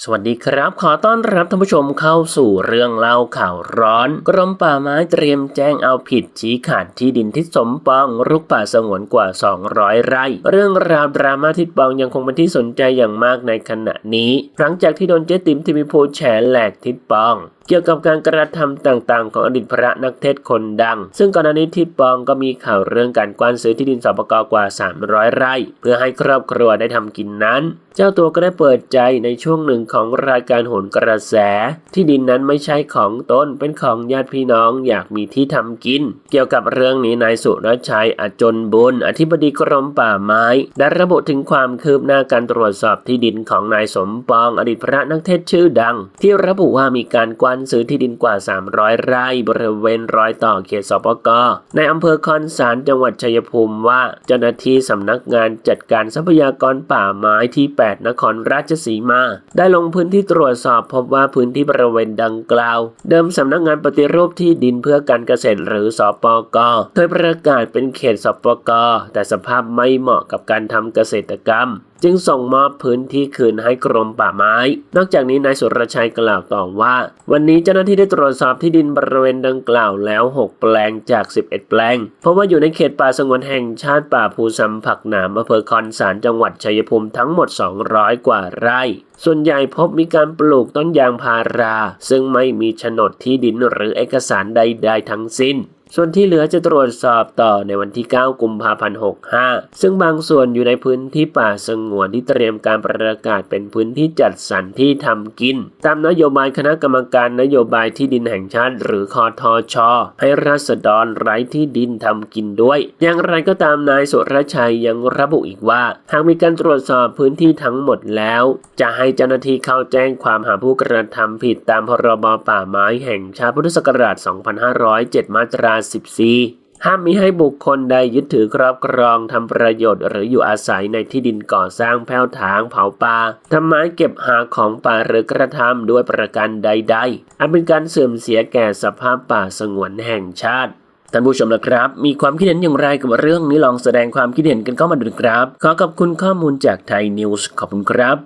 สวัสดีครับ ขอต้อนรับท่านผู้ชมเข้าสู่เรื่องเล่าข่าวร้อน กรมป่าไม้เตรียมแจ้งเอาผิดชี้ขาดที่ดินทิศสมปองรุกป่าสงวนกว่า 200 ไร่ เรื่องราวดราม่าทิศปองยังคงเป็นที่สนใจอย่างมากในขณะนี้ หลังจากที่โดนเจ๊ติ๋มทีวีโพแฉแหลกทิศปอง กี่ยวกับการกระทำต่างๆ ของอดีตพระนักเทศคนดัง ซึ่งก่อนหน้านี้ทิศปองก็มีข่าวเรื่องการกว้านซื้อที่ดินสปกกว่า 300 ไร่ เพื่อให้ครอบครัวได้ทำกินนั้น เจ้าตัวก็ได้เปิดใจในช่วงหนึ่งของรายการโหนกระแส ที่ดินนั้นไม่ใช่ของตนเป็นของญาติพี่น้องอยากมีที่ทำกิน เกี่ยวกับเรื่องนี้นายสุรชัยอจนบุญอธิบดีกรมป่าไม้ได้ระบุถึงความคืบหน้าการตรวจสอบที่ดินของนายสมปองอดีตพระนักเทศชื่อดัง ที่ระบุว่ามีการกว้านซื้อที่ดินกว่า 300 ไร่บริเวณรอยต่อเขตสปกในอำเภอคอนสารจังหวัดชัยภูมิว่าเจ้าหน้าที่สำนักงานจัดการทรัพยากรป่าไม้ที่ 8 นครราชสีมา ได้ลงพื้นที่ตรวจสอบพบว่าพื้นที่บริเวณดังกล่าว เดิมสำนักงานปฏิรูปที่ดินเพื่อการเกษตรหรือสปกเคยประกาศเป็นเขตสปกแต่สภาพไม่เหมาะกับการทำเกษตรกรรมจึงส่งมอบพื้นที่คืนให้กรมป่าไม้ นอกจากนี้นายสุรชัยกล่าวต่อว่า วันนี้เจ้าหน้าที่ได้ตรวจสอบที่ดินบริเวณดังกล่าวแล้ว 6 แปลงจาก 11 แปลง เพราะว่าอยู่ในเขตป่าสงวนแห่งชาติป่าภูสัมผักหนามอำเภอคอนสารจังหวัดชัยภูมิทั้งหมด 200 กว่าไร่ ส่วนใหญ่พบมีการปลูกต้นยางพารา ซึ่งไม่มีโฉนดที่ดินหรือเอกสารใด ๆ ทั้งสิ้น ส่วนที่เหลือจะตรวจสอบต่อในวันที่ 9 กุมภาพันธ์ 65 ซึ่งบางส่วนอยู่ในพื้นที่ป่าสงวนที่เตรียมการประกาศเป็นพื้นที่จัดสรรที่ทำกิน ตามนโยบายคณะกรรมการนโยบายที่ดินแห่งชาติ หรือคอทอชอให้รัษฎรไร้ที่ดินทำกินด้วย อย่างไรก็ตามนายสุรชัยยังระบุอีกว่า หากมีการตรวจสอบพื้นที่ทั้งหมดแล้ว จะให้เจ้าหน้าที่เข้าแจ้งความหาผู้กระทำผิดตามพรบป่าไม้แห่งชาติพุทธศักราช 2507 มาตรา14ห้ามมิให้บุคคลใดยึดถือครอบครองทำประโยชน์หรืออยู่อาศัยในที่ดินก่อสร้างแผ้วถางเผาป่าทำไม้เก็บหาของป่าหรือกระทำด้วยประการใดๆ อันเป็นการเสื่อมเสียแก่สภาพป่าสงวนแห่งชาติท่านผู้ชมนะครับ มีความคิดเห็นอย่างไรกับเรื่องนี้ลองแสดงความคิดเห็นกันเข้ามาดูครับ ขอขอบคุณข้อมูลจากไทยนิวส์ขอบคุณครับ